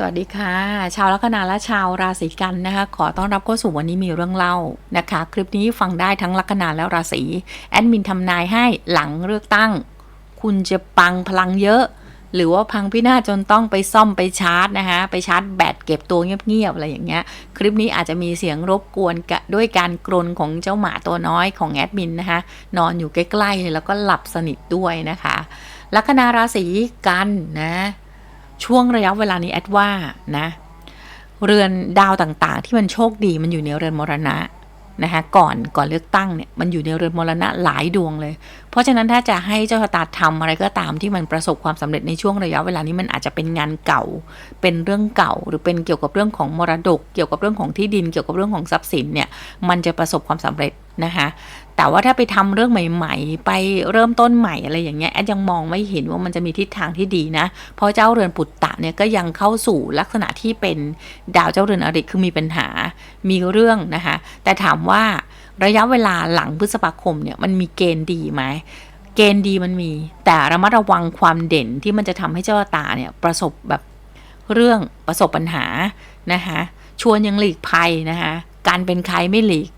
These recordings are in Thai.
สวัสดีค่ะ ชาวลัคนาและชาวราศีกันนะคะ ขอต้อนรับเข้าสู่วันนี้มีเรื่องเล่านะคะ คลิปนี้ฟังได้ทั้งลัคนาและราศีแอดมินทำนายให้หลังเลือกตั้ง คุณจะปังพลังเยอะ หรือว่าพังพินาศจนต้องไปซ่อมไปชาร์จนะคะไปชาร์จแบตเก็บตัวเงียบๆอะไรอย่างเงี้ย คลิปนี้อาจจะมีเสียงรบกวนกะด้วยการกรนของเจ้าหมาตัวน้อยของแอดมินนะคะนอนอยู่ใกล้ๆแล้วก็หลับสนิทด้วยนะคะลัคนาราศีกันนะ ช่วงระยะเวลานี้แอดว่านะ เรือนดาวต่างๆ ที่มันโชคดีมันอยู่ในเรือนมรณะนะคะก่อนก่อนเลือกตั้งเนี่ยมันอยู่ในเรือนมรณะหลายดวงเลย เพราะฉะนั้นถ้าจะให้เจ้าชะตาทำอะไรก็ตามที่มันประสบความสำเร็จในช่วงระยะเวลานี้มันอาจจะเป็นงานเก่า เป็นเรื่องเก่า หรือเป็นเกี่ยวกับเรื่องของมรดก เกี่ยวกับเรื่องของที่ดิน เกี่ยวกับเรื่องของทรัพย์สินเนี่ยมันจะประสบความสำเร็จนะคะ แต่ว่าถ้าไปทำเรื่องใหม่ ๆ ไปเริ่มต้นใหม่อะไรอย่างเงี้ยแอดยังมองไม่เห็นว่ามันจะมีทิศทางที่ดีนะ เพราะเจ้าเรือนปุตตะเนี่ยก็ยังเข้าสู่ลักษณะที่เป็นดาวเจ้าเรือนอริคือมีปัญหา มีเรื่องนะคะ แต่ถามว่าระยะเวลาหลังพฤษภาคมเนี่ยมันมีเกณฑ์ดีไหมเกณฑ์ดีมันมี แต่ระมัดระวังความเด่นที่มันจะทำให้เจ้าตาเนี่ยประสบแบบเรื่องประสบปัญหานะคะชวนยังหลีกภัยนะคะการเป็นใครไม่หลีก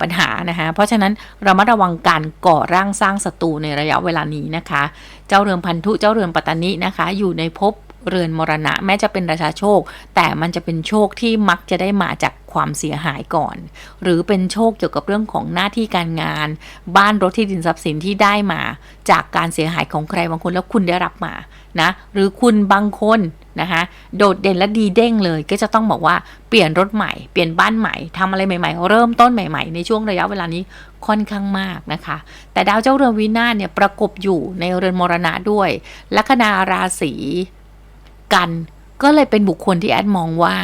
ปัญหานะคะเพราะฉะนั้นเรามาระวังการก่อร่างสร้างศัตรูในระยะเวลานี้นะคะ เจ้าเรือนพันธุเจ้าเรือนปัตตานินะคะ อยู่ในภพ เรือนมรณะ แม้จะเป็นราชาโชค แต่มันจะเป็นโชคที่มักจะได้มาจากความเสียหายก่อน หรือเป็นโชคเกี่ยวกับเรื่องของหน้าที่การงาน บ้านรถที่ดินทรัพย์สินที่ได้มา จากการเสียหายของใครบางคนแล้วคุณได้รับมานะหรือคุณบางคนนะคะโดดเด่นและดีเด้งเลยก็จะต้องบอกว่าเปลี่ยนรถใหม่เปลี่ยนบ้านใหม่ทำอะไรใหม่ๆ เริ่มต้นใหม่ๆ ในช่วงระยะเวลานี้ค่อนข้างมากนะคะ แต่ดาวเจ้าเรือนวินาศเนี่ยประกบอยู่ในเรือนมรณะด้วยลัคนาราศี กัน ก็เลยเป็นบุคคลที่แอดมองว่า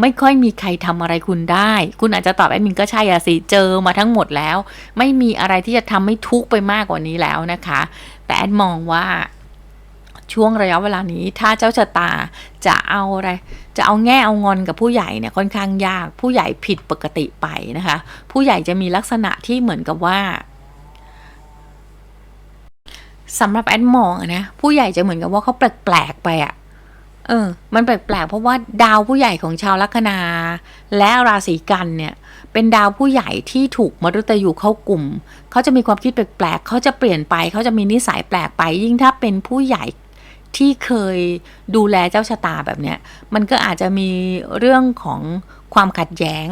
ไม่ค่อยมีใครทำอะไรคุณได้ คุณอาจจะตอบแอดมินก็ใช่อะสิเจอมาทั้งหมดแล้ว ไม่มีอะไรที่จะทำให้ทุกข์ไปมากกว่านี้แล้วนะคะ แต่แอดมองว่าช่วงระยะเวลานี้ถ้าเจ้าชะตาจะเอาอะไร จะเอาแง่เอางอนกับผู้ใหญ่เนี่ยค่อนข้างยาก ผู้ใหญ่ผิดปกติไปนะคะ ผู้ใหญ่จะมีลักษณะที่เหมือนกับว่าสำหรับแอดมองนะผู้ใหญ่จะเหมือนกับว่าเขาแปลกๆไปอะ เออ มันแปลกๆ เพราะว่าดาวผู้ใหญ่ของชาวลัคนา และราศีกันเนี่ย เป็นดาวผู้ใหญ่ที่ถูกมรุตยูเข้ากลุ่ม เขาจะมีความคิดแปลกๆ เขาจะเปลี่ยนไป เขาจะมีนิสัยแปลกไป ยิ่งถ้าเป็นผู้ใหญ่ที่เคยดูแลเจ้าชะตาแบบเนี้ย มันก็อาจจะมีเรื่องของความขัดแย้ง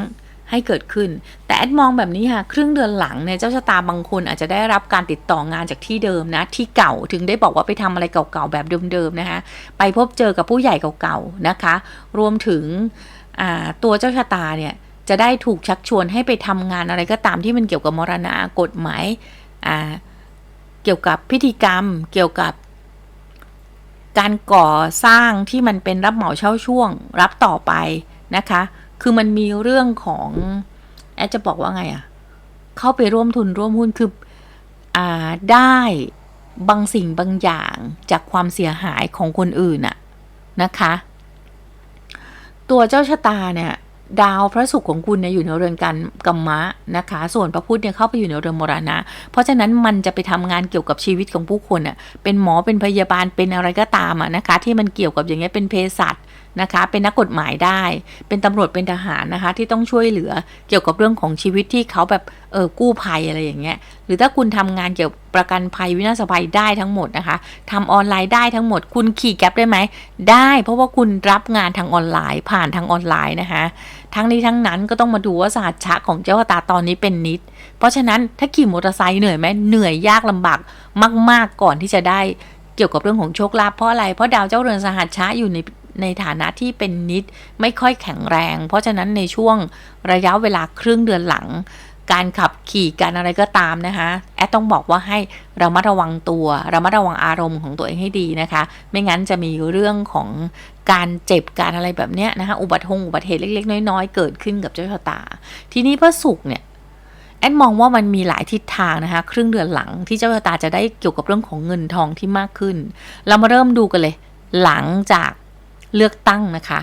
ให้เกิดขึ้น แต่แอดมองแบบนี้ค่ะ ครึ่งเดือนหลังเนี่ยเจ้าชะตาบางคนอาจจะได้รับการติดต่องานจากที่เดิมนะ ที่เก่าถึงได้บอกว่าไปทำอะไรเก่าๆแบบเดิมๆนะคะไปพบเจอกับผู้ใหญ่เก่าๆนะคะ รวมถึงตัวเจ้าชะตาเนี่ยจะได้ถูกชักชวนให้ไปทำงานอะไรก็ตามที่มันเกี่ยวกับมรณะกฎหมายเกี่ยวกับพิธีกรรม เกี่ยวกับการก่อสร้างที่มันเป็นรับเหมาเช่าช่วง รับต่อไปนะคะ คือมันมีเรื่องของแอดจะบอกว่าไงอะเข้าไปร่วมทุนร่วมหุ้นคืออ่าได้บางสิ่งบางอย่างจากความเสียหายของคนอื่นอะนะคะ ตัวเจ้าชะตาเนี่ยดาวพระศุกร์ของคุณเนี่ยอยู่ในเรือนการกรรมะนะคะ ส่วนพระพุธเนี่ยเข้าไปอยู่ในเรือนมรณะ เพราะฉะนั้นมันจะไปทำงานเกี่ยวกับชีวิตของผู้คนอะเป็นหมอเป็นพยาบาลเป็นอะไรก็ตามอะนะคะ ที่มันเกี่ยวกับอย่างเงี้ยเป็นเภสัช นะคะ เป็นนักกฎหมายได้ เป็นตำรวจเป็นทหารนะคะ ที่ต้องช่วยเหลือเกี่ยวกับเรื่องของชีวิตที่เขาแบบเออกู้ภัยอะไรอย่างเงี้ย หรือถ้าคุณทำงานเกี่ยวประกันภัยวินาศภัยได้ทั้งหมดนะคะทำออนไลน์ได้ทั้งหมด คุณขี่แก๊ปได้ไหม ได้ เพราะว่าคุณรับงานทางออนไลน์ ผ่านทางออนไลน์นะคะ ทั้งนี้ทั้งนั้นก็ต้องมาดูว่าศาสตร์ชะของเจ้าตาตอนนี้เป็นนิด เพราะฉะนั้นถ้าขี่มอเตอร์ไซค์เหนื่อยไหมเหนื่อยยากลำบากมาก ๆก่อนที่จะได้เกี่ยวกับเรื่องของโชคลาภเพราะอะไร เพราะดาวเจ้าเรือนสหัสชะอยู่ใน ในฐานะที่เป็นนิดไม่ค่อยแข็งแรง เพราะฉะนั้นในช่วงระยะเวลาครึ่งเดือนหลัง การขับขี่การอะไรก็ตามนะคะแอดต้องบอกว่าให้เรามาระวังตัวเรามาระวังอารมณ์ของตัวเองให้ดีนะคะ ไม่งั้นจะมีเรื่องของการเจ็บการอะไรแบบเนี้ยนะคะอุบัติหตุอุบัติเหตุเล็ก ๆ น้อยๆเกิดขึ้นกับเจ้าชะตา ทีนี้พระศุกร์เนี่ยแอดมองว่ามันมีหลายทิศทางนะคะ ครึ่งเดือนหลังที่เจ้าชะตาจะได้เกี่ยวกับเรื่องของเงินทองที่มากขึ้น เรามาเริ่มดูกันเลย หลังจาก เลือกตั้งนะคะ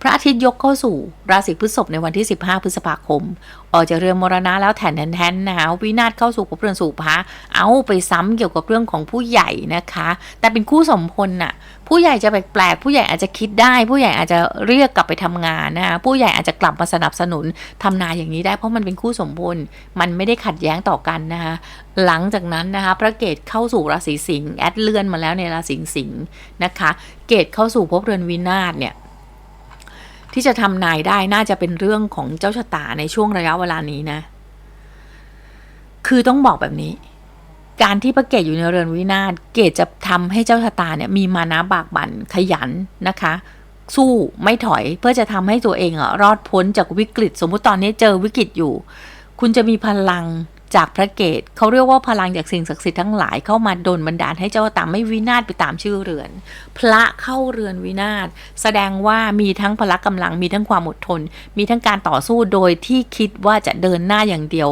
พระอาทิตย์ยกเข้าสู่ราศีพฤษภในวันที่ 15 พฤษภาคม ออกจากเรือนมรณะแล้วแทนแทนนะคะวินาศเข้าสู่ภพเรือนสู่พระเอาไปซ้ำเกี่ยวกับเรื่องของผู้ใหญ่นะคะ แต่เป็นคู่สมพลน่ะผู้ใหญ่จะแปลกๆผู้ใหญ่อาจจะคิดได้ ผู้ใหญ่อาจจะเรียกกลับไปทำงานนะคะผู้ใหญ่อาจจะกลับมาสนับสนุนทำนาอย่างนี้ได้เพราะมันเป็นคู่สมพลมันไม่ได้ขัดแย้งต่อกันนะคะหลังจากนั้นนะคะพระเกตเข้าสู่ราศีสิงห์แอดเลื่อนมาแล้วในราศีสิงห์นะคะ เกตเข้าสู่ภพเรือนวินาศเนี่ย ที่จะทำนายได้น่าจะเป็นเรื่องของเจ้าชะตาในช่วงระยะเวลานี้นะ คือต้องบอกแบบนี้ การที่พระเกตอยู่ในเรือนวินาศเกตจะทำให้เจ้าชะตาเนี่ยมีมานะบากบั่นขยันนะคะ สู้ไม่ถอยเพื่อจะทำให้ตัวเองอะรอดพ้นจากวิกฤต สมมุติตอนนี้เจอวิกฤตอยู่ คุณจะมีพลัง จากพระเกตเขาเรียกว่าพลังจากสิ่งศักดิ์สิทธิ์ทั้งหลายเข้ามาดลบันดาลให้เจ้าตามไม่วินาศไปตามชื่อเรือน พระเข้าเรือนวินาศแสดงว่ามีทั้งพละกำลังมีทั้งความอดทน มีทั้งการต่อสู้โดยที่คิดว่าจะเดินหน้าอย่างเดียว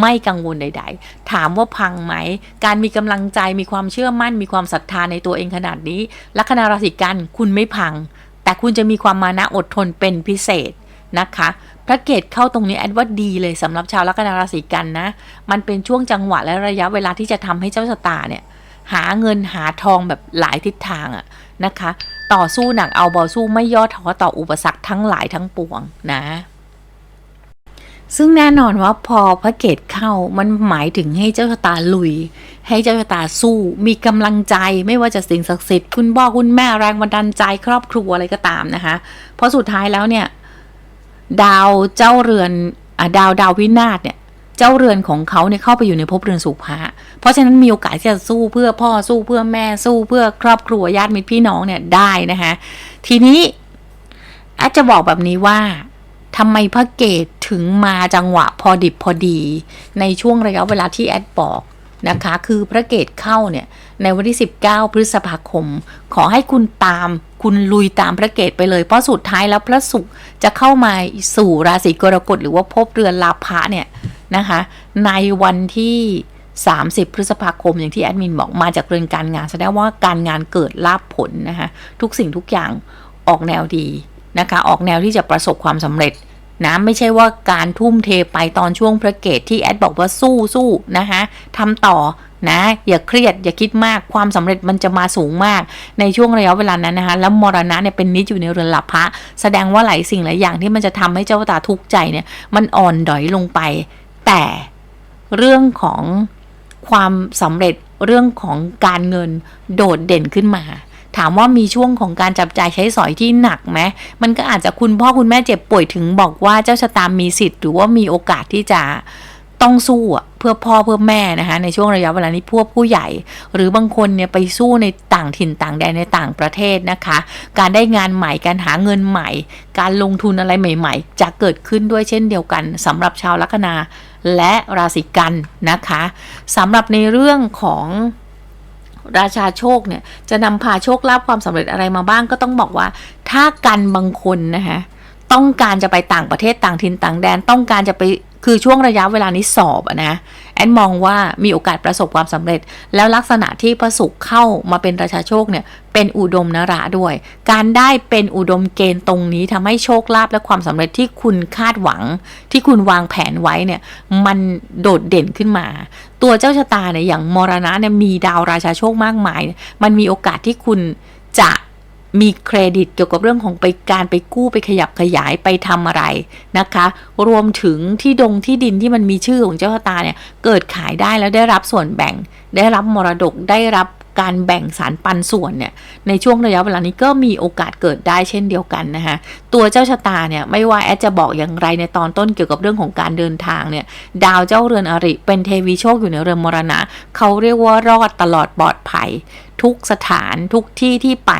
ไม่กังวลใด ๆ ถามว่าพังไหม การมีกำลังใจมีความเชื่อมั่น มีความศรัทธาในตัวเองขนาดนี้ลัคนาราศีกันคุณไม่พัง แต่คุณจะมีความมานะอดทนเป็นพิเศษ นะคะ พระเกตเข้าตรงนี้แอดว่าดีเลยสำหรับชาวลัคนาราศีกันนะ มันเป็นช่วงจังหวะและระยะเวลาที่จะทำให้เจ้าชะตาเนี่ยหาเงินหาทองแบบหลายทิศทางอะนะคะ ต่อสู้หนักเอาเบาสู้ไม่ย่อท้อต่ออุปสรรคทั้งหลายทั้งปวงนะซึ่งแน่นอนว่าพอพระเกตเข้ามันหมายถึงให้เจ้าชะตาลุย ให้เจ้าชะตาสู้มีกำลังใจไม่ว่าจะสิ่งศักดิ์สิทธิ์คุณพ่อคุณแม่แรงบันดาลใจครอบครัวอะไรก็ตามนะคะ เพราะสุดท้ายแล้วเนี่ย ดาวเจ้าเรือนอะดาวดาววินาศเนี่ย เจ้าเรือนของเขาเนี่ยเข้าไปอยู่ในภพเรือนสุภะเพราะฉะนั้นมีโอกาสที่จะสู้เพื่อพ่อสู้เพื่อแม่สู้เพื่อครอบครัวญาติมิตรพี่น้องเนี่ยได้นะคะ ทีนี้อาจจะบอกแบบนี้ว่าทำไมพระเกตถึงมาจังหวะพอดิบพอดี ในช่วงระยะเวลาที่แอดบอกนะคะ คือพระเกตเข้าเนี่ย ในวันที่ 19 พฤษภาคม ขอให้คุณตาม คุณลุยตามพระเกตไปเลย เพราะสุดท้ายแล้วพระศุกร์จะเข้ามาสู่ราศีกรกฎหรือว่าภพเรือนลาภะเนี่ยนะคะ ในวันที่ 30 พฤษภาคมอย่างที่แอดมินบอกมาจากเรือนการงานแสดงว่าการงานเกิดลาภผลนะคะทุกสิ่งทุกอย่างออกแนวดีนะคะ ออกแนวที่จะประสบความสำเร็จ นะไม่ใช่ว่าการทุ่มเทไปตอนช่วงพระเกตที่แอดบอกว่าสู้สู้นะคะทำต่อนะอย่าเครียดอย่าคิดมากความสำเร็จมันจะมาสูงมากในช่วงระยะเวลานั้นนะคะแล้วมรณะเนี่ยเป็นนิจอยู่ในเรือนหลับพระ แสดงว่าหลายสิ่งหลายอย่างที่มันจะทำให้เจ้าตาทุกข์ใจเนี่ยมันอ่อนดอยลงไป แต่เรื่องของความสำเร็จเรื่องของการเงินโดดเด่นขึ้นมา ถามว่ามีช่วงของการจับจ่ายใช้สอยที่หนักไหมมันก็อาจจะคุณพ่อคุณแม่เจ็บป่วยถึงบอกว่าเจ้าชะตามีสิทธิ์หรือว่ามีโอกาสที่จะต้องสู้อะเพื่อพ่อเพื่อแม่นะคะในช่วงระยะเวลานี้พวกผู้ใหญ่ หรือบางคนเนี่ยไปสู้ในต่างถิ่นต่างแดนในต่างประเทศนะคะ การได้งานใหม่การหาเงินใหม่ การลงทุนอะไรใหม่ ๆ จะเกิดขึ้นด้วยเช่นเดียวกันสำหรับชาวลัคนาและราศีกันนะคะสำหรับในเรื่องของ ราชาโชคเนี่ยจะนำพาโชคลาภความสำเร็จอะไรมาบ้างก็ต้องบอกว่า ถ้ากันบางคนนะคะต้องการจะไปต่างประเทศต่างถิ่นต่างแดน ต้องการจะไป คือช่วงระยะเวลานี้สอบอะนะ แอนมองว่ามีโอกาสประสบความสำเร็จ แล้วลักษณะที่พระศุกร์เข้ามาเป็นราชาโชคเนี่ยเป็นอุดมนราด้วย การได้เป็นอุดมเกณฑ์ตรงนี้ทำให้โชคลาภและความสำเร็จที่คุณคาดหวัง ที่คุณวางแผนไว้เนี่ยมันโดดเด่นขึ้นมา ตัวเจ้าชะตาเนี่ยอย่างมรณะเนี่ยมีดาวราชาโชคมากมาย มันมีโอกาสที่คุณจะ มีเครดิตเกี่ยวกับเรื่องของไปการไปกู้ไปขยับขยายไปทำอะไรนะคะ รวมถึงที่ดงที่ดินที่มันมีชื่อของเจ้าชะตาเนี่ยเกิดขายได้แล้วได้รับส่วนแบ่ง ได้รับมรดกได้รับการแบ่งสารปันส่วนเนี่ยในช่วงระยะเวลานี้ก็มีโอกาสเกิดได้เช่นเดียวกันนะคะตัวเจ้าชะตาเนี่ยไม่ว่าแอดจะบอกอย่างไรในตอนต้นเกี่ยวกับเรื่องของการเดินทางเนี่ยดาวเจ้าเรือนอริเป็นเทวีโชคอยู่ในเรือนมรณะเขาเรียกว่ารอดตลอดปลอดภัย ทุกสถานทุกที่ที่ไป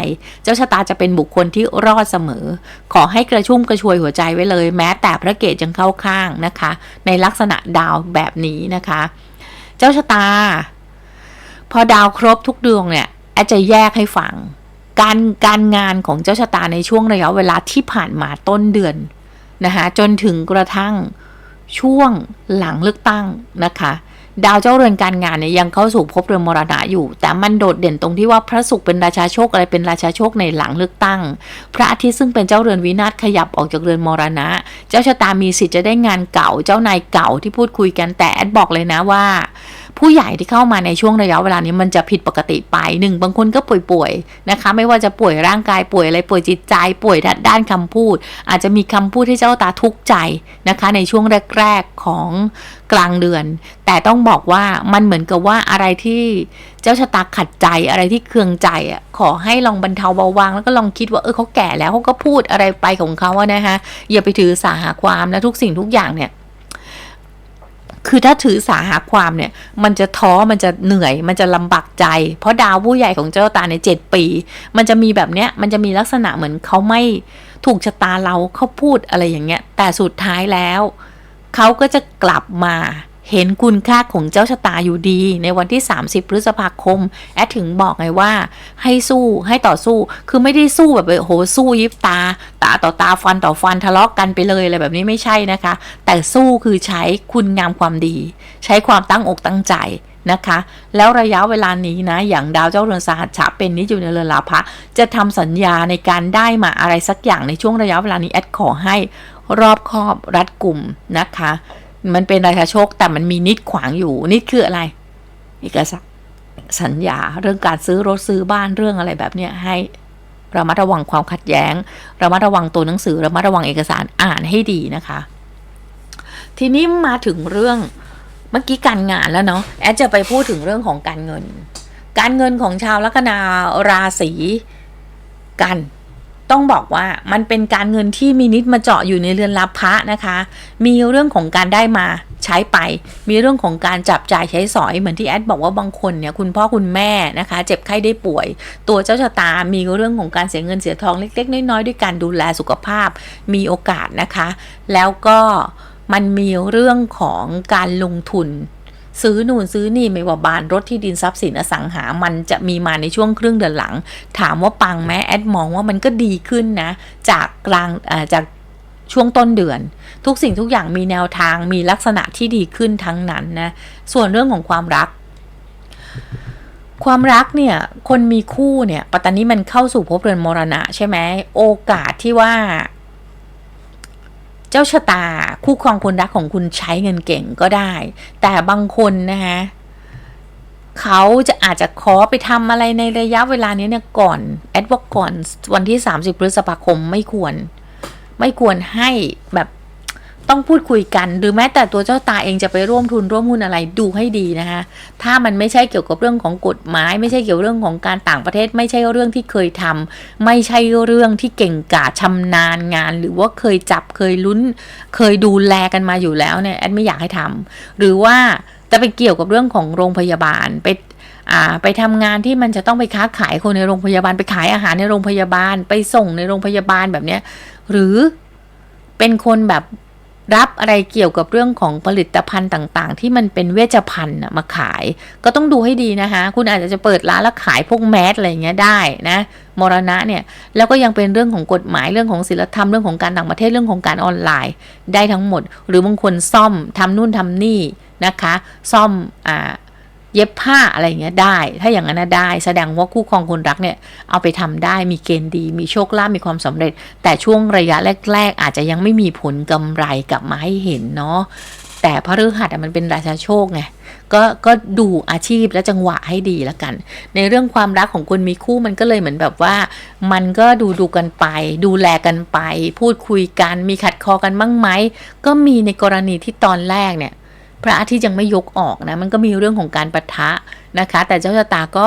เจ้าชะตาจะเป็นบุคคลที่รอดเสมอ ขอให้กระชุ่มกระชวยหัวใจไว้เลย แม้แต่พระเกตยังเข้าข้างนะคะ ในลักษณะดาวแบบนี้นะคะ เจ้าชะตา พอดาวครบทุกดวงเนี่ยแอดจะแยกให้ฟัง การการงานของเจ้าชะตาในช่วงระยะเวลาที่ผ่านมาต้นเดือนนะคะจนถึงกระทั่งช่วงหลังเลือกตั้งนะคะ ดาวเจ้าเรือนการงานเนี่ยยังเข้าสู่ภพเรือนมรณะอยู่ แต่มันโดดเด่นตรงที่ว่าพระศุกร์เป็นราชาโชคอะไรเป็นราชาโชคในหลังเลือกตั้ง พระอาทิตย์ซึ่งเป็นเจ้าเรือนวินาศขยับออกจากเรือนมรณะ เจ้าชะตามีสิทธิ์จะได้งานเก่าเจ้านายเก่าที่พูดคุยกันแต่แอดบอกเลยนะว่า ผู้ใหญ่ที่เข้ามาในช่วงระยะเวลานี้มันจะผิดปกติไปหนึ่งบางคนก็ป่วยๆนะคะ ไม่ว่าจะป่วยร่างกายป่วยอะไรป่วยจิตใจป่วยด้านคำพูด อาจจะมีคำพูดที่เจ้าตาทุกข์ใจนะคะ ในช่วงแรกๆของกลางเดือน แต่ต้องบอกว่ามันเหมือนกับว่าอะไรที่เจ้าชะตาขัดใจอะไรที่เคืองใจอะขอให้ลองบรรเทาเบาบางแล้วก็ลองคิดว่าเออเขาแก่แล้วเขาก็พูดอะไรไปของเขาอะนะคะอย่าไปถือสาหาความนะทุกสิ่งทุกอย่างเนี่ย คือถ้าถือสาหาความเนี่ย มันจะท้อมันจะเหนื่อย มันจะลำบากใจ เพราะดาวผู้ใหญ่ของเจ้าตาในเจ็ดปี มันจะมีแบบเนี้ยมันจะมีลักษณะเหมือนเขาไม่ถูกชะตาเราเขาพูดอะไรอย่างเงี้ย แต่สุดท้ายแล้ว เขาก็จะกลับมา เห็นคุณค่าของเจ้าชะตาอยู่ดี ในวันที่ 30 พฤษภาคม แอดถึงบอกไงว่า ให้สู้ให้ต่อสู้คือไม่ได้สู้แบบโอ้โหสู้ยิบตา ตาต่อตาฟันต่อฟันทะเลาะกกันไปเลยอะไรแบบนี้ไม่ใช่นะคะ แต่สู้คือใช้คุณงามความดี ใช้ความตั้งอกตั้งใจนะคะ แล้วระยะเวลานี้นะ อย่างดาวเจ้าเรือนสหัสฉะเป็นนิจอยู่ในเรือนลาภะจะทำสัญญาในการได้มาอะไรสักอย่างในช่วงระยะเวลานี้แอดขอให้รอบคอบรัดกลุ่มนะคะ มันเป็นราชาโชคแต่มันมีนิดขวางอยู่นิดคืออะไรเอกสารสัญญาเรื่องการซื้อรถซื้อบ้านเรื่องอะไรแบบเนี้ยให้ระมัดระวังความขัดแย้งระมัดระวังตัวหนังสือระมัดระวังเอกสารอ่านให้ดีนะคะ ทีนี้มาถึงเรื่องเมื่อกี้การงานแล้วเนาะแอดจะไปพูดถึงเรื่องของการเงิน การเงินของชาวลัคนาราศีกัน ต้องบอกว่ามันเป็นการเงินที่มีนิดมาเจาะอยู่ในเรือนรับพระนะคะ มีเรื่องของการได้มาใช้ไป มีเรื่องของการจับจ่ายใช้สอยเหมือนที่แอดบอกว่าบางคนเนี่ยคุณพ่อคุณแม่นะคะ เจ็บไข้ได้ป่วย ตัวเจ้าชะตา มีเรื่องของการเสียเงินเสียทองเล็ก ๆ น้อยๆด้วยการดูแลสุขภาพ มีโอกาสนะคะ แล้วก็มันมีเรื่องของการลงทุน ซื้อนู่นซื้อนี่ไม่ว่าบ้านรถที่ดินทรัพย์สินอสังหา มันจะมีมาในช่วงครึ่งเดือนหลัง ถามว่าปังไหมแอดมองว่ามันก็ดีขึ้นนะ จากกลางจากช่วงต้นเดือน ทุกสิ่งทุกอย่างมีแนวทางมีลักษณะที่ดีขึ้นทั้งนั้นนะ ส่วนเรื่องของความรัก ความรักเนี่ย คนมีคู่เนี่ยปัตตานีมันเข้าสู่ภพเรือนมรณะใช่ไหมโอกาสที่ว่า เจ้าชะตาคู่ครองคนรักของคุณใช้เงินเก่งก็ได้ แต่บางคนนะคะเขาจะอาจจะขอไปทำอะไรในระยะเวลานี้เนี่ยก่อนแอดวอก่อนวันที่ 30 พฤษภาคมไม่ควร ไม่ควรให้แบบ ต้องพูดคุยกันหรือแม้แต่ตัวเจ้าตาเองจะไปร่วมทุนร่วมหุ้นอะไรดูให้ดีนะคะถ้ามันไม่ใช่เกี่ยวกับเรื่องของกฎหมาย ไม่ใช่เกี่ยวเรื่องของการต่างประเทศ ไม่ใช่เรื่องที่เคยทำไม่ใช่เรื่องที่เก่งกาจชำนาญงาน หรือว่าเคยจับเคยลุ้น เคยดูแลกันมาอยู่แล้วเนี่ยแอดไม่อยากให้ทำหรือว่าจะไปเกี่ยวกับเรื่องของโรงพยาบาลไปอ่าไปทำงานที่มันจะต้องไปค้าขายคนในโรงพยาบาลไปขายอาหารในโรงพยาบาล ไปส่งในโรงพยาบาลแบบเนี้ยหรือเป็นคนแบบ รับอะไรเกี่ยวกับเรื่องของผลิตภัณฑ์ต่างๆ ที่มันเป็นเวชภัณฑ์มาขาย ก็ต้องดูให้ดีนะคะ คุณอาจจะจะเปิดร้านแล้วขายพวกแมสอะไรอย่างเงี้ยได้นะมรณะเนี่ยแล้วก็ยังเป็นเรื่องของกฎหมายเรื่องของศิลธรรมเรื่องของการต่างประเทศเรื่องของการออนไลน์ ได้ทั้งหมด หรือบางคนซ่อมทำนู่นทำนี่นะคะ ซ่อมอ่า เย็บผ้าอะไรอย่างเงี้ยได้ ถ้าอย่างนั้นนะได้ แสดงว่าคู่ครองคนรักเนี่ยเอาไปทำได้มีเกณฑ์ดี มีโชคลาภมีความสำเร็จ แต่ช่วงระยะแรก ๆ อาจจะยังไม่มีผลกำไรกลับมาให้เห็นเนาะแต่พระฤหัสมันเป็นราชาโชคไงก็ก็ดูอาชีพและจังหวะให้ดีแล้วกัน ในเรื่องความรักของคนมีคู่มันก็เลยเหมือนแบบว่า มันก็ดูดูกันไป ดูแลกันไป พูดคุยกัน มีขัดคอกันบ้างไหมก็มีในกรณีที่ตอนแรกเนี่ย พระอาทิตย์ยังไม่ยกออกนะมันก็มีเรื่องของการปะทะนะคะ แต่เจ้าชะตาก็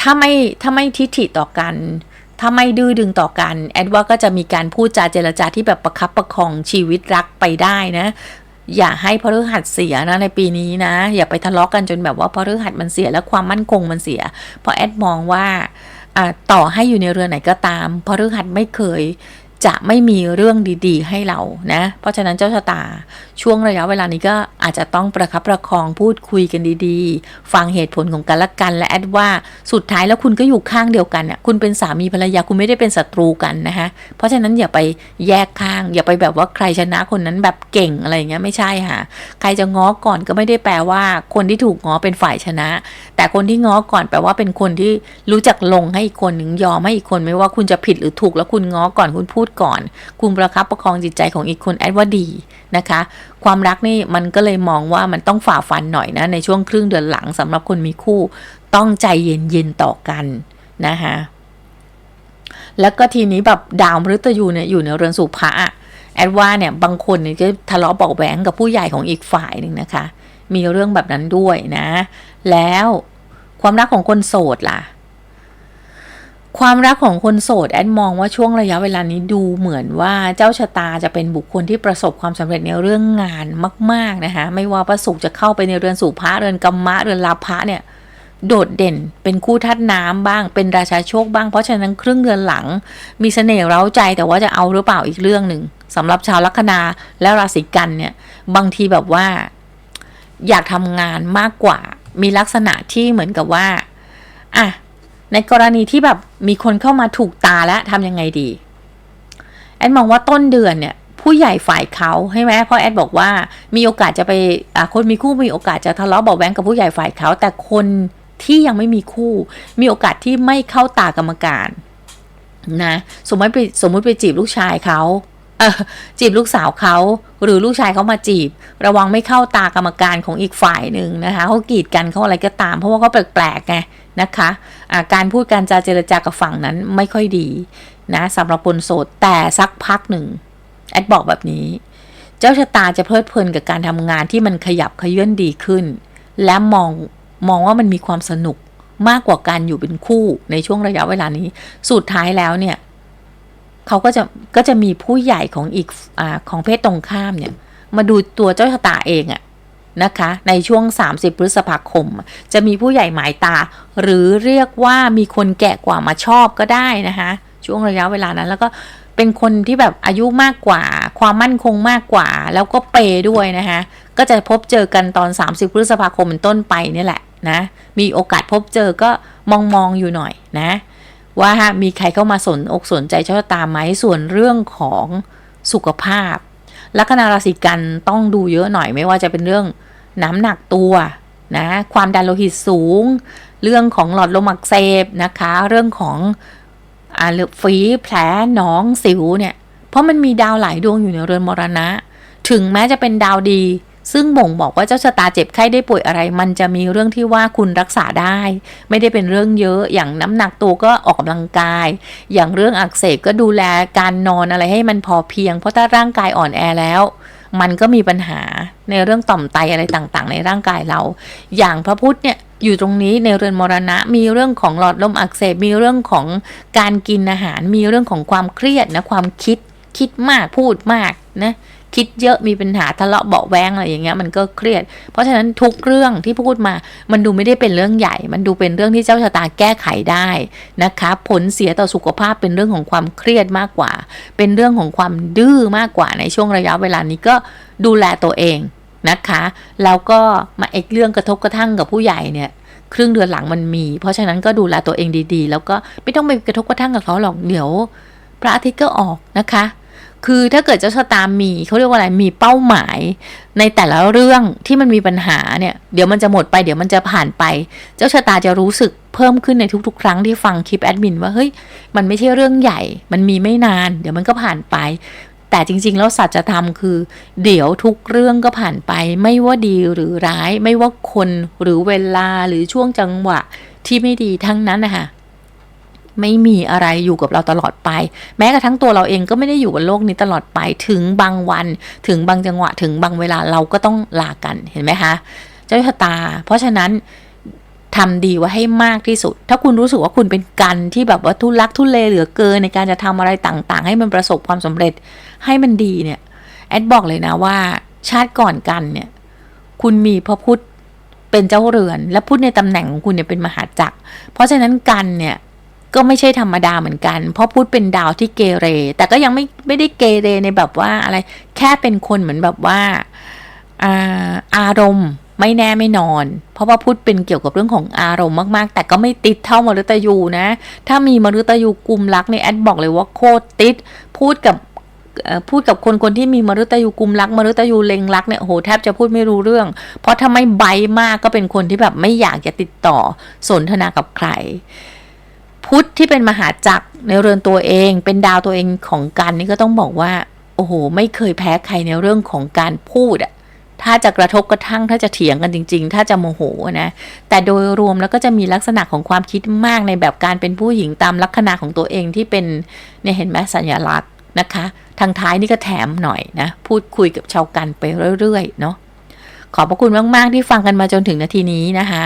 ถ้าไม่ถ้าไม่ทิฐิต่อกัน ถ้าไม่ดื้อดึงต่อกัน แอดว่าก็จะมีการพูดจาเจรจาที่แบบประคับประคองชีวิตรักไปได้นะอย่าให้พฤหัสเสียนะในปีนี้นะ อย่าไปทะเลาะกันจนแบบว่าพฤหัสมันเสียและความมั่นคงมันเสีย เพราะแอดมองว่าต่อให้อยู่ในเรือนไหนก็ตามพฤหัสไม่เคย จะไม่มีเรื่องดีๆ ให้เรานะ เพราะฉะนั้นเจ้าชะตาช่วงระยะเวลานี้ก็อาจจะต้องประคับประคองพูดคุยกันดีๆ ฟังเหตุผลของกันและกัน และแอดว่าสุดท้ายแล้วคุณก็อยู่ข้างเดียวกันอะคุณเป็นสามีภรรยาคุณไม่ได้เป็นศัตรูกันนะคะเพราะฉะนั้นอย่าไปแยกข้าง อย่าไปแบบว่าใครชนะคนนั้นแบบเก่งอะไรเงี้ยไม่ใช่ค่ะ ใครจะง้อก่อนก็ไม่ได้แปลว่าคนที่ถูกง้อเป็นฝ่ายชนะ แต่คนที่ง้อก่อนแปลว่าเป็นคนที่รู้จักลงให้อีกคนหนึ่งยอมให้อีกคนไม่ว่าคุณจะผิดหรือถูกแล้วคุณง้อก่อนคุณพูดก่อน คุณประคับประคองจิตใจของอีกคนแอดว่าดีนะคะ ความรักนี่มันก็เลยมองว่ามันต้องฝ่าฟันหน่อยนะ ในช่วงครึ่งเดือนหลังสำหรับคนมีคู่ ต้องใจเย็นๆต่อกันนะคะแล้วก็ทีนี้แบบดาวมฤตยูเนี่ยอยู่ในเรือนสุภะแอดว่าเนี่ยบางคนเนี่ยจะทะเลาะเบาะแหวงกับผู้ใหญ่ของอีกฝ่ายหนึ่งนะคะ มีเรื่องแบบนั้นด้วยนะ แล้วความรักของคนโสดล่ะ ความรักของคนโสดแอดมองว่าช่วงระยะเวลานี้ดูเหมือนว่าเจ้าชะตาจะเป็นบุคคลที่ประสบความสำเร็จในเรื่องงานมาก ๆ นะคะไม่ว่าประสุขจะเข้าไปในเรือนสู่พระเรือนกรรมะเรือนลาภะเนี่ยโดดเด่นเป็นคู่ทัดน้ำบ้าง เป็นราชาโชคบ้าง เพราะฉะนั้นครึ่งเดือนหลัง มีเสน่ห์เร้าใจแต่ว่าจะเอาหรือเปล่าอีกเรื่องหนึ่งสำหรับชาวลัคนาและราศีกันเนี่ยบางทีแบบว่า อยากทำงานมากกว่า มีลักษณะที่เหมือนกับว่าอะ ในกรณีที่แบบมีคนเข้ามาถูกตาแล้วทำยังไงดี แอดมองว่าต้นเดือนเนี่ย ผู้ใหญ่ฝ่ายเขาใช่ไหมเพราะแอดบอกว่ามีโอกาสจะไปอะคนมีคู่มีโอกาสจะทะเลาะเบาะแวงกับผู้ใหญ่ฝ่ายเขา แต่คนที่ยังไม่มีคู่ มีโอกาสที่ไม่เข้าตากรรมการนะสมมติไปสมมติไปจีบลูกชายเขา จีบลูกสาวเขาหรือลูกชายเขามาจีบ ระวังไม่เข้าตากรรมการของอีกฝ่ายหนึ่งนะคะเขากีดกันเขาอะไรก็ตาม เพราะว่าเขาแปลกๆไงนะคะะการพูดการจาเจรจากับฝั่งนั้นไม่ค่อยดีนะสำหรับคนโสดแต่สักพักหนึ่งแอดบอกแบบนี้ เจ้าชะตาจะเพลิดเพลินกับการทำงานที่มันขยับขยื่นดีขึ้น และมองมองว่ามันมีความสนุกมากกว่าการอยู่เป็นคู่ในช่วงระยะเวลานี้ สุดท้ายแล้วเนี่ย เขาก็จะก็จะมีผู้ใหญ่ของอีกอของเพศตรงข้ามเนี่ย มาดูตัวเจ้าชะตาเองอะนะคะ ในช่วง 30 พฤษภาคม จะมีผู้ใหญ่หมายตา หรือเรียกว่ามีคนแก่กว่ามาชอบก็ได้นะคะช่วงระยะเวลานั้นแล้วก็เป็นคนที่แบบอายุมากกว่า ความมั่นคงมากกว่า แล้วก็เปย์ด้วยนะคะก็จะพบเจอกันตอน 30 พฤษภาคมเป็นต้นไปนี่แหละนะ มีโอกาสพบเจอก็มองมองอยู่หน่อยนะ ว่ามีใครเข้ามาสนอกสนใจเจ้าตาไหมส่วนเรื่องของสุขภาพ ลัคนาราศีกันต้องดูเยอะหน่อยไม่ว่าจะเป็นเรื่องน้ำหนักตัวนะความดันโลหิตสูง เรื่องของหลอดลมอักเสบนะคะ เรื่องของอ่าฝีแผลหนองสิวเนี่ย เพราะมันมีดาวหลายดวงอยู่ในเรือนมรณะ ถึงแม้จะเป็นดาวดี ซึ่งบ่งบอกว่าเจ้าชะตาเจ็บไข้ได้ป่วยอะไร มันจะมีเรื่องที่ว่าคุณรักษาได้ ไม่ได้เป็นเรื่องเยอะ อย่างน้ำหนักตัวก็ออกกำลังกาย อย่างเรื่องอักเสบก็ดูแลการนอนอะไรให้มันพอเพียง เพราะถ้าร่างกายอ่อนแอแล้ว มันก็มีปัญหาในเรื่องต่อมไตอะไรต่างๆ ในร่างกายเรา อย่างพระพุทธเนี่ยอยู่ตรงนี้ในเรือนมรณะมีเรื่องของหลอดลมอักเสบมีเรื่องของการกินอาหาร มีเรื่องของความเครียดนะความคิดคิดมากพูดมากนะ คิดเยอะมีปัญหาทะเลาะเบาแวงอะไรอย่างเงี้ยมันก็เครียด เพราะฉะนั้นทุกเรื่องที่พูดมามันดูไม่ได้เป็นเรื่องใหญ่ มันดูเป็นเรื่องที่เจ้าชะตาแก้ไขได้นะคะ ผลเสียต่อสุขภาพเป็นเรื่องของความเครียดมากกว่า เป็นเรื่องของความดื้อมากกว่าในช่วงระยะเวลานี้ก็ดูแลตัวเองนะคะแล้วก็มาเอกเรื่องกระทบกระทั่งกับผู้ใหญ่เนี่ยครึ่งเดือนหลังมันมี เพราะฉะนั้นก็ดูแลตัวเองดีๆ แล้วก็ไม่ต้องไปกระทบกระทั่งกับเขาหรอกเดี๋ยวพระอาทิตย์ก็ออกนะคะ คือถ้าเกิดเจ้าชะตามีเขาเรียกว่าอะไรมีเป้าหมาย ในแต่ละเรื่องที่มันมีปัญหาเนี่ยเดี๋ยวมันจะหมดไปเดี๋ยวมันจะผ่านไป เจ้าชะตาจะรู้สึกเพิ่มขึ้นในทุก ๆ ครั้งที่ฟังคลิปแอดมินว่าเฮ้ยมันไม่ใช่เรื่องใหญ่ มันมีไม่นาน เดี๋ยวมันก็ผ่านไป แต่จริง ๆ แล้วสัจธรรมคือ เดี๋ยวทุกเรื่องก็ผ่านไป ไม่ว่าดีหรือร้าย ไม่ว่าคนหรือเวลาหรือช่วงจังหวะที่ไม่ดีทั้งนั้นนะคะ ไม่มีอะไรอยู่กับเราตลอดไป แม้กระทั่งตัวเราเองก็ไม่ได้อยู่กับโลกนี้ตลอดไปถึงบางวัน ถึงบางจังหวะถึงบางเวลาเราก็ต้องลากันเห็นไหมคะ เจ้าชะตา เพราะฉะนั้นทำดีไว้ให้มากที่สุด ถ้าคุณรู้สึกว่าคุณเป็นกันที่แบบว่าทุลักทุเลเหลือเกินในการจะทำอะไรต่างๆ ให้มันประสบความสำเร็จให้มันดีเนี่ยแอดบอกเลยนะว่า ชาติก่อนกันเนี่ย คุณมีพระพุทธเป็นเจ้าเรือน และพุทธในตำแหน่งของคุณเนี่ยเป็นมหาจักร เพราะฉะนั้นกันเนี่ย ก็ไม่ใช่ธรรมดาเหมือนกัน เพราะพุธเป็นดาวที่เกเร แต่ก็ยังไม่ไม่ได้เกเรในแบบว่าอะไร แค่เป็นคนเหมือนแบบว่าอาอารมณ์ไม่แน่ไม่นอน เพราะว่าพุธเป็นเกี่ยวกับเรื่องของอารมณ์มากๆ แต่ก็ไม่ติดเท่ามฤตยูนะ ถ้ามีมฤตยูกุมรักในยแอดบอกเลยว่าโคตรติด พูดกับพูดกับคนคนที่มีมฤตยูกุมรักมฤตยูเล็งรักเนี่ยโอ้โหแทบจะพูดไม่รู้เรื่อง เพราะถ้าไม่ใบมากก็เป็นคนที่แบบไม่อยากจะติดต่อสนทนากับใคร พุธที่เป็นมหาจักรในเรือนตัวเอง เป็นดาวตัวเองของกันนี่ก็ต้องบอกว่า โอ้โห ไม่เคยแพ้ใครในเรื่องของการพูดอะถ้าจะกระทบกระทั่งถ้าจะเถียงกันจริง ๆ ถ้าจะโมโหนะ แต่โดยรวมแล้วก็จะมีลักษณะของความคิดมากในแบบการเป็นผู้หญิงตามลักษณะของตัวเองที่เป็นเนี่ยเห็นไหมสัญลักษณ์นะคะ ทางท้ายนี่ก็แถมหน่อยนะ พูดคุยกับชาวกันไปเรื่อยๆเนาะ ขอบพระคุณมาก ๆ ที่ฟังกันมาจนถึงนาทีนี้นะคะ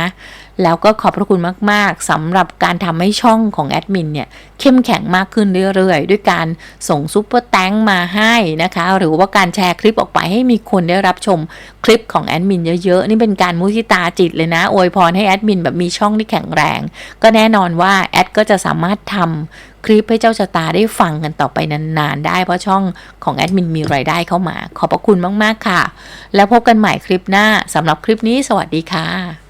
แล้วก็ขอบพระคุณมาก ๆสำหรับการทำให้ช่องของแอดมินเนี่ย เข้มแข็งมากขึ้นเรื่อย ๆ ด้วยการส่งซุปเปอร์แตงมาให้นะคะ หรือว่าการแชร์คลิปออกไปให้มีคนได้รับชมคลิปของแอดมินเยอะ ๆ นี่เป็นการมุทิตาจิตเลยนะอวยพรให้แอดมินแบบมีช่องที่แข็งแรง ก็แน่นอนว่าแอดก็จะสามารถทำ คลิปให้เจ้าชะตาได้ฟังกันต่อไปนานๆ ได้เพราะช่องของแอดมินมีรายได้เข้ามา ขอบพระคุณมากๆค่ะ แล้วพบกันใหม่คลิปหน้าสำหรับคลิปนี้สวัสดีค่ะ